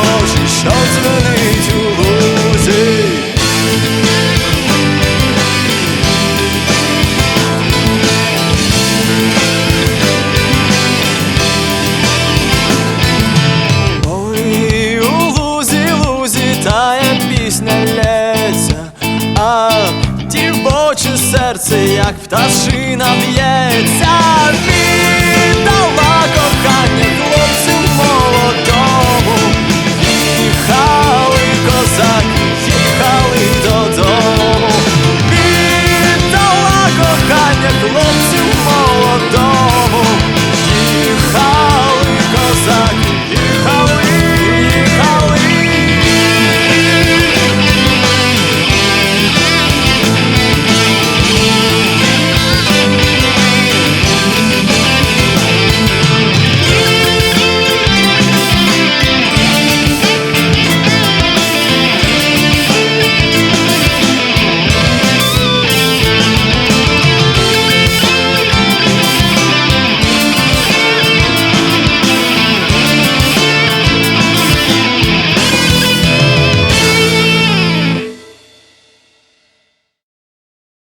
Божий, що дзвенить у лузі. Ой, у серце, як пташина б'ється. Віддавай